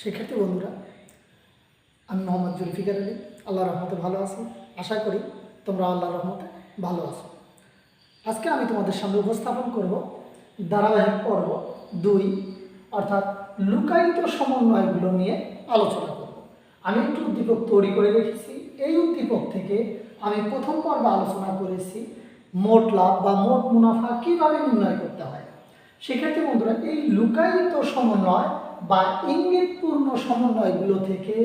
সেক্ষেত্রে বন্ধুরা, আমি মোহাম্মদ জুলফিকার আলী আল্লাহ রহমতে ভালো আছি। আশা করি তোমরা আল্লাহ রহমতে ভালো আছো। আজকে আমি তোমাদের সামনে উপস্থাপন করব ধারাবাহিক পর্ব দুই, অর্থাৎ লুকায়িত সমন্বয়গুলো নিয়ে আলোচনা করব। আমি একটু উদ্দীপক তৈরি করে রেখেছি। এই উদ্দীপক থেকে আমি প্রথম পর্বে আলোচনা করেছি, মোট লাভ বা মোট মুনাফা কীভাবে নির্ণয় করতে হয়। সেক্ষেত্রে বন্ধুরা, এই লুকায়িত সমন্বয় বা ইঙ্গিতপূর্ণ সমন্বয়গুলো থেকে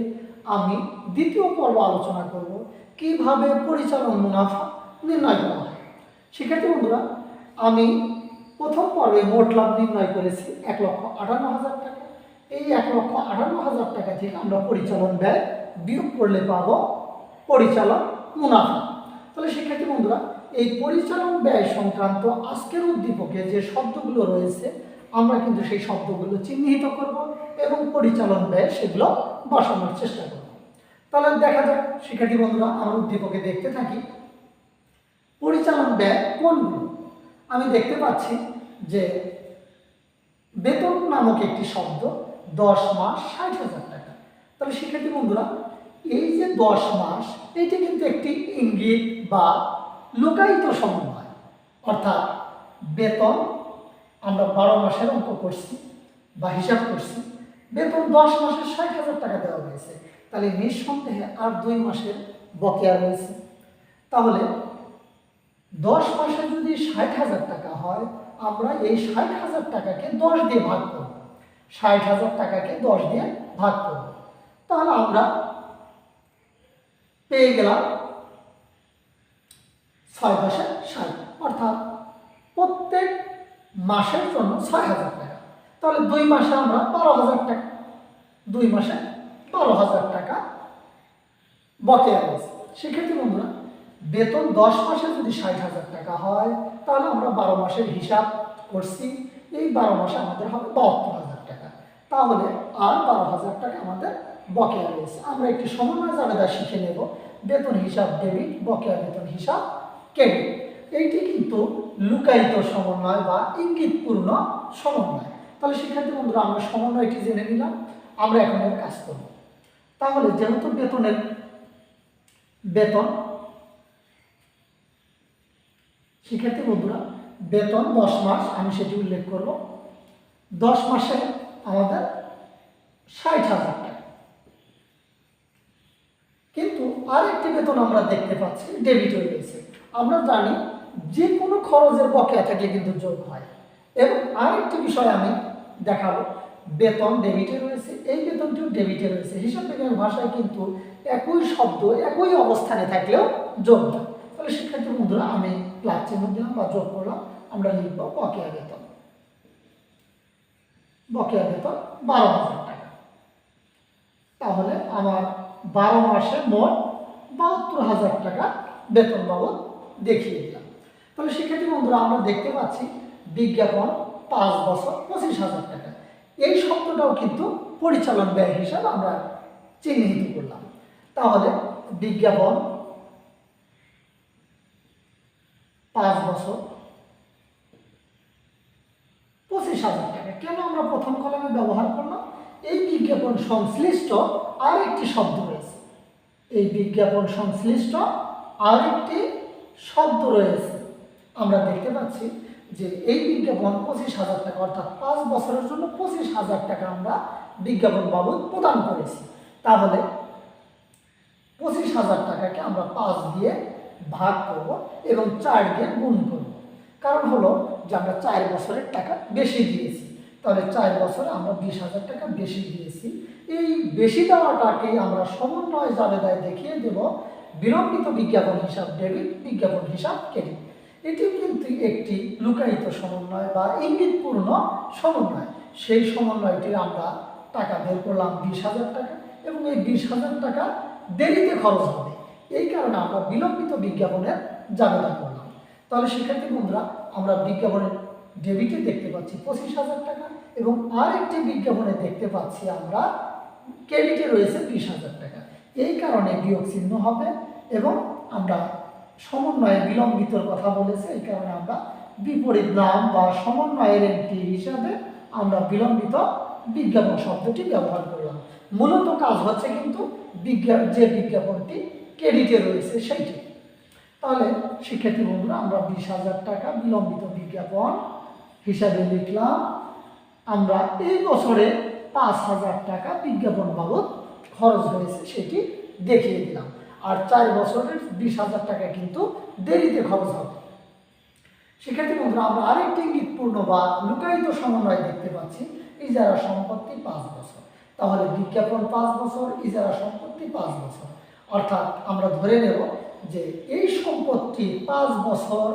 আমি দ্বিতীয় পর্ব আলোচনা করব। কীভাবে পরিচালন মুনাফা নির্ণয় করা হয়। সেক্ষেত্রে বন্ধুরা, আমি প্রথম পর্বে মোট লাভ নির্ণয় করেছি এক লক্ষ আটান্ন হাজার টাকা। এই এক লক্ষ আটান্ন হাজার টাকা থেকে আমরা পরিচালন ব্যয় বিয়োগ করলে পাব পরিচালন মুনাফা। তাহলে সেক্ষেত্রে বন্ধুরা, এই পরিচালন ব্যয় সংক্রান্ত আজকের উদ্দীপকে যে শব্দগুলো রয়েছে আমরা কিন্তু সেই শব্দগুলো চিহ্নিত করব এবং পরিচালন ব্যয় সেগুলো বসানোর চেষ্টা করব। তাহলে দেখা যাক, শিক্ষার্থী বন্ধুরা, আমার উদ্দীপকে দেখতে থাকি। পরিচালন ব্যয় কোনগুলো? আমি দেখতে পাচ্ছি যে বেতন নামক একটি শব্দ দশ মাস ষাট হাজার টাকা। তাহলে শিক্ষার্থী বন্ধুরা, এই যে দশ মাস, এটি কিন্তু একটি ইঙ্গিত বা লোকায়িত সমন্বয়। অর্থাৎ বেতন আমরা বারো মাসের অঙ্ক করছি বা হিসাব করছি, বেতন দশ মাসের ষাট হাজার টাকা দেওয়া হয়েছে। তাহলে নিঃসন্দেহে আর দুই মাসের বকেয়া রয়েছে। তাহলে দশ মাসে যদি ষাট হাজার টাকা হয়, আমরা এই ষাট হাজার টাকাকে দশ দিয়ে ভাগ করব। ষাট হাজার টাকাকে দশ দিয়ে ভাগ করব। তাহলে আমরা পেয়ে গেলাম ছয় মাসে ষাট। অর্থাৎ প্রত্যেক মাসের জন্য ছয় হাজার টাকা। তাহলে দুই মাসে আমরা বারো হাজার টাকা দুই মাসে বারো হাজার টাকা বকেয়া রয়েছে সেক্ষেত্রে বন্ধুরা, বেতন দশ মাসে যদি ষাট হাজার টাকা হয়, তাহলে আমরা বারো মাসের হিসাব করছি। এই বারো মাসে আমাদের হবে বাহাত্তর হাজার টাকা। তাহলে আর বারো হাজার টাকা আমাদের বকেয়া রয়েছে। আমরা একটি সমন্বয় জাবেদা শিখে নেব। বেতন হিসাব ডেবিট বকেয়া বেতন হিসাব ক্রেডিট এইটি কিন্তু লুকায়িত সমন্বয় বা ইঙ্গিতপূর্ণ সমন্বয়। তাহলে শিক্ষার্থী বন্ধুরা, আমরা সমন্বয়টি জেনে নিলাম, আমরা এখন এর কাজ করব। তাহলে যেহেতু বেতনের বেতন, শিক্ষার্থী বন্ধুরা, বেতন দশ মাস, আমি সেটি উল্লেখ করব। দশ মাসে আমাদের ষাট হাজার টাকা। কিন্তু আরেকটি বেতন আমরা দেখতে পাচ্ছি ডেবিট হয়ে গেছে। আমরা জানি যে কোনো খরচের বকেয়া থাকলে কিন্তু যোগ হয়। এবং আরেকটি বিষয় আমি দেখাবো। বেতন ডেবিটে রয়েছে, এই বেতনটিও ডেবিটে রয়েছে। হিসাব বিজ্ঞানের ভাষায় কিন্তু একই শব্দ, একই অবস্থানে থাকলেও যোগ হয় তাহলে শিক্ষার্থী বন্ধুরা, আমি প্লাস চিহ্ন দিলাম বা যোগ করলাম, আমরা লিখব বকেয়া বেতন। বকেয়া বেতন বারো হাজার টাকা। তাহলে আমার বারো মাসে মোট বাহাত্তর হাজার টাকা বেতন বাবদ দেখিয়ে দিলাম। তাহলে শিক্ষার্থী বন্ধুরা আমরা দেখতে পাচ্ছি বিজ্ঞাপন পাঁচ বছর পঁচিশ হাজার টাকা। এই শব্দটাও কিন্তু পরিচালন ব্যয় হিসাবে আমরা চিহ্নিত করলাম। তাহলে বিজ্ঞাপন পাঁচ বছর পঁচিশ হাজার টাকা। কেন আমরা প্রথম কলমে ব্যবহার করলাম? এই বিজ্ঞাপন সংশ্লিষ্ট আরেকটি শব্দ রয়েছে। এই বিজ্ঞাপন সংশ্লিষ্ট আরেকটি শব্দ রয়েছে। আমরা দেখতে পাচ্ছি যে এই বিজ্ঞাপন পঁচিশ হাজার টাকা, অর্থাৎ পাঁচ বছরের জন্য পঁচিশ হাজার টাকা আমরা বিজ্ঞাপন বাবদ প্রদান করেছি। তাহলে পঁচিশ হাজার টাকাকে আমরা পাঁচ দিয়ে ভাগ করব এবং চার দিয়ে গুণ করব। কারণ হলো যে আমরা চার বছরের টাকা বেশি দিয়েছি। তাহলে চার বছরে আমরা বিশ হাজার টাকা বেশি দিয়েছি। এই বেশি দেওয়াটাকেই আমরা সমন্বয় জাবেদায় দেখিয়ে দেব বিলম্বিত বিজ্ঞাপন হিসাব, ডেবিট বিজ্ঞাপন হিসাব, ক্রেডিট। এটি কিন্তু একটি লুকায়িত সমন্বয় বা ইঙ্গিতপূর্ণ সমন্বয়। সেই সমন্বয়টির আমরা টাকা বের করলাম বিশ হাজার টাকা এবং এই বিশ হাজার টাকা দেরিতে খরচ হবে। এই কারণে আমরা বিলম্বিত বিজ্ঞাপনের জাবেদা করলাম। তাহলে শিক্ষার্থী বন্ধুরা, আমরা বিজ্ঞাপনের ডেবিটে দেখতে পাচ্ছি পঁচিশ হাজার টাকা এবং আরেকটি বিজ্ঞাপনে দেখতে পাচ্ছি আমরা ক্রেডিটে রয়েছে বিশ হাজার টাকা। এই কারণে বিয়োগ চিহ্ন হবে এবং আমরা সমন্বয়ে বিলম্বিতর কথা বলেছে, এই কারণে আমরা বিপরীত নাম বা সমন্বয়ের একটি হিসাবে আমরা বিলম্বিত বিজ্ঞাপন শব্দটি ব্যবহার করলাম। মূলত কাজ হচ্ছে কিন্তু বিজ্ঞা, যে বিজ্ঞাপনটি ক্রেডিটে রয়েছে সেইটি। তাহলে শিক্ষার্থী বন্ধুরা, আমরা বিশ হাজার টাকা বিলম্বিত বিজ্ঞাপন হিসাবে লিখলাম। আমরা এই বছরে পাঁচ হাজার টাকা বিজ্ঞাপন বাবদ খরচ হয়েছে, সেটি দেখিয়ে দিলাম। আর চার বছরের বিশ হাজার টাকা কিন্তু দেরিতে খরচ হবে। সেক্ষেত্রে বন্ধুরা, আমরা আরেকটি ইঙ্গিতপূর্ণ বা লুকায়িত সমন্বয় দেখতে পাচ্ছি, ইজারা সম্পত্তি পাঁচ বছর। তাহলে বিজ্ঞাপন পাঁচ বছর, ইজারা সম্পত্তি পাঁচ বছর। অর্থাৎ আমরা ধরে নেব যে এই সম্পত্তি পাঁচ বছর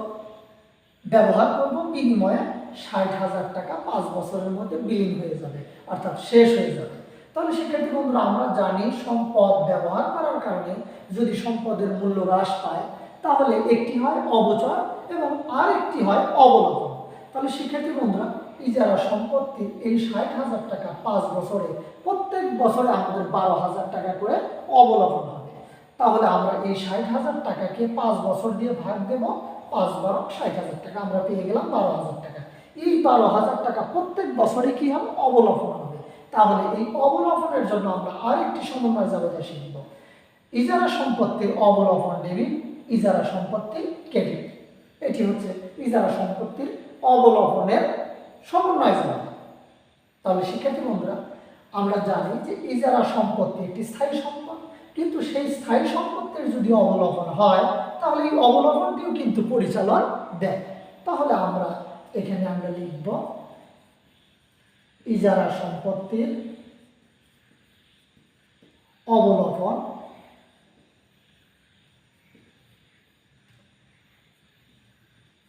ব্যবহার করব, বিনিময়ে ষাট হাজার টাকা পাঁচ বছরের মধ্যে বিলীন হয়ে যাবে, অর্থাৎ শেষ হয়ে যাবে। তাহলে সেক্ষেত্রে বন্ধুরা, আমরা জানি সম্পদ ব্যবহার করার কারণে যদি সম্পদের মূল্য হ্রাস পায়, তাহলে একটি হয় অবচয় এবং আরেকটি হয় অবলোকন। তাহলে শিক্ষার্থী বন্ধুরা ইজারা সম্পত্তি, এই ষাট হাজার টাকা পাঁচ বছরে, প্রত্যেক বছরে আমাদের বারো হাজার টাকা করে অবলোকন হবে। তাহলে আমরা এই ষাট হাজার টাকাকে পাঁচ বছর দিয়ে ভাগ দেব, পাঁচ বারো ষাট হাজার টাকা। আমরা পেয়ে গেলাম বারো হাজার টাকা। এই বারো হাজার টাকা প্রত্যেক বছরে কি হবে? হবে। তাহলে এই অবলোকনের জন্য আমরা আরেকটি সমন্বয় জাবেদা শিখব ইজারা সম্পত্তির অবলোকন ডেবিট ইজারা সম্পত্তি ক্রেডিট এটি হচ্ছে ইজারা সম্পত্তির অবলোকনের সমন্বয় জাবেদা তাহলে শিক্ষার্থী বন্ধুরা, আমরা জানি যে ইজারা সম্পত্তি একটি স্থায়ী সম্পদ, কিন্তু সেই স্থায়ী সম্পত্তির যদি অবলোকন হয়, তাহলে এই অবলোকনটিও কিন্তু পরিচালন দেয়। তাহলে আমরা এখানে আমরা লিখব ইজারা সম্পত্তির অবলোকন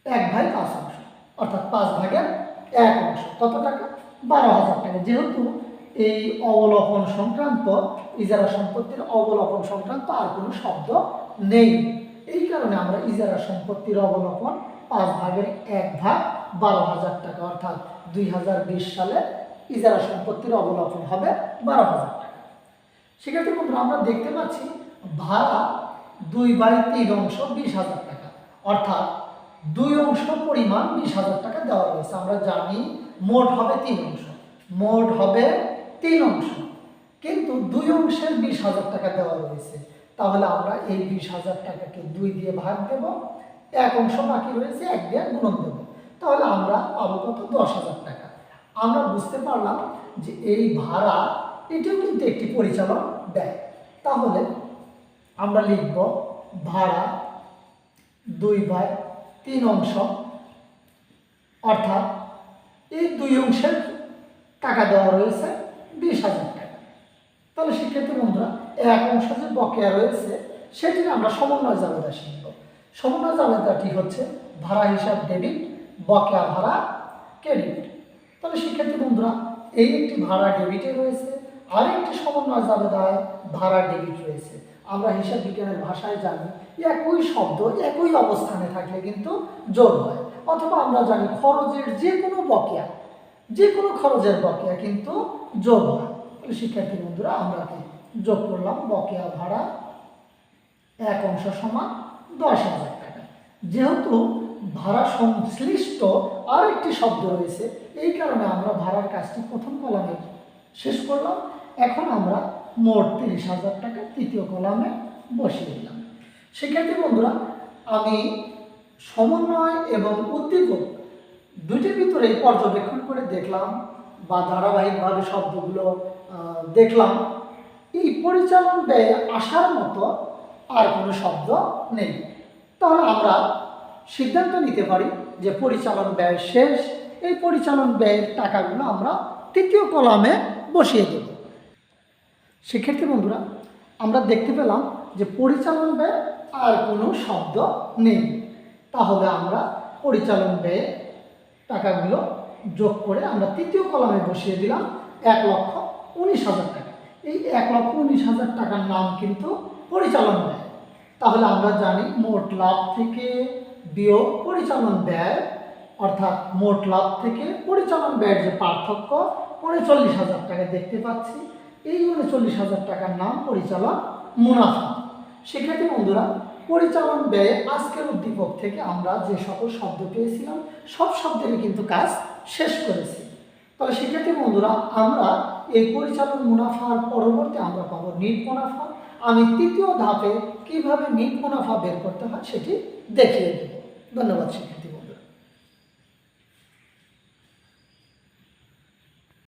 এক ভাগ পাঁচ অংশ, অর্থাৎ পাঁচ ভাগের এক অংশ। কত টাকা? বারো হাজার টাকা। যেহেতু এই অবলোকন সংক্রান্ত, ইজারা সম্পত্তির অবলোকন সংক্রান্ত আর কোনো শব্দ নেই। এই কারণে আমরা ইজারা সম্পত্তির অবলোকন পাঁচ ভাগের এক ভাগ বারো হাজার টাকা, অর্থাৎ দুই হাজার বিশ সালে ইজারা সম্পত্তির অবলোকন হবে বারো হাজার টাকা। সেক্ষেত্রে বন্ধুরা, আমরা দেখতে পাচ্ছি ভাড়া দুই বাই তিন অংশ বিশ হাজার টাকা। অর্থাৎ দুই অংশ পরিমাণ বিশ হাজার টাকা দেওয়া রয়েছে। আমরা জানি মোট হবে তিন অংশ। মোট হবে তিন অংশ। কিন্তু দুই অংশের বিশ হাজার টাকা দেওয়া রয়েছে। তাহলে আমরা এই বিশ হাজার টাকাকে দুই দিয়ে ভাগ দেব। এক অংশ বাকি রয়েছে, এক দিয়ে গুণন দেব। তাহলে আমরা পাবো কত? দশ হাজার টাকা। আমরা বুঝতে পারলাম যে এই ভাড়া, এটিও কিন্তু একটি পরিচালন দেয়। তাহলে আমরা লিখব ভাড়া দুই ভাগ তিন অংশ, অর্থাৎ এই দুই অংশের টাকা দেওয়া রয়েছে বিশ হাজার টাকা। তাহলে সেক্ষেত্রে বন্ধুরা, এক অংশ যে বকেয়া রয়েছে, সেটির আমরা সমন্বয় জাবেদা শিখব। সমন্বয় জাবেদাটি হচ্ছে ভাড়া হিসাব ডেবিট, বকেয়া ভাড়া ক্রেডিট। তাহলে শিক্ষার্থী বন্ধুরা, এই একটি ভাড়া ডেবিটে রয়েছে আর একটি সমন্বয় জাবেদায় ভাড়া ডেবিট রয়েছে। আমরা হিসাব বিজ্ঞানের ভাষায় জানি, একই শব্দ, একই অবস্থানে থাকলে কিন্তু যোগ হয়। অথবা আমরা জানি খরচের যে কোনো বকেয়া যে কোনো খরচের বকেয়া কিন্তু যোগ হয়। তাহলে শিক্ষার্থী বন্ধুরা, আমরা কি যোগ করলাম? বকেয়া ভাড়া এক অংশ সমান দশ হাজার টাকা। যেহেতু ভাড়া সংশ্লিষ্ট আর একটি শব্দ রয়েছে। এই কারণে আমরা ভাড়ার কাজটি প্রথম কলামে শেষ করলাম। এখন আমরা মোট তিরিশ হাজার টাকা তৃতীয় কলামে বসিয়ে দিলাম। সেক্ষেত্রে বন্ধুরা, আমি সমন্বয় এবং উদ্দীপক দুটির ভিতরে পর্যবেক্ষণ করে দেখলাম বা ধারাবাহিকভাবে শব্দগুলো দেখলাম। এই পরিচালন ব্যয় আসার মতো আর কোনো শব্দ নেই। তাহলে আমরা সিদ্ধান্ত নিতে পারি যে পরিচালন ব্যয় শেষ। এই পরিচালন ব্যয়ের টাকাগুলো আমরা তৃতীয় কলামে বসিয়ে দেব। সেক্ষেত্রে বন্ধুরা, আমরা দেখতে পেলাম যে পরিচালন ব্যয় আর কোনো শব্দ নেই। তাহলে আমরা পরিচালন ব্যয়ে টাকাগুলো যোগ করে আমরা তৃতীয় কলামে বসিয়ে দিলাম এক লক্ষ উনিশ হাজার টাকা। এই এক লক্ষ উনিশ হাজার টাকার নাম কিন্তু পরিচালন ব্যয়। তাহলে আমরা জানি মোট লাভ থেকে বিয়োগ পরিচালন ব্যয়, অর্থাৎ মোট লাভ থেকে পরিচালন ব্যয়ের যে পার্থক্য, উনচল্লিশ হাজার টাকা দেখতে পাচ্ছি। এই উনচল্লিশ হাজার টাকার নাম পরিচালন মুনাফা। সেক্ষেত্রে বন্ধুরা, পরিচালন ব্যয়ে আজকের উদ্দীপক থেকে আমরা যে সকল শব্দ পেয়েছিলাম, সব শব্দেরই কিন্তু কাজ শেষ করেছি। তাহলে শিক্ষার্থী বন্ধুরা, আমরা এই পরিচালন মুনাফার পরবর্তী আমরা পাবো নিট মুনাফা। আমি তৃতীয় ধাপে কীভাবে নিট মুনাফা বের করতে হয় সেটি দেখিয়ে দেব। ধন্যবাদ শিক্ষার্থী।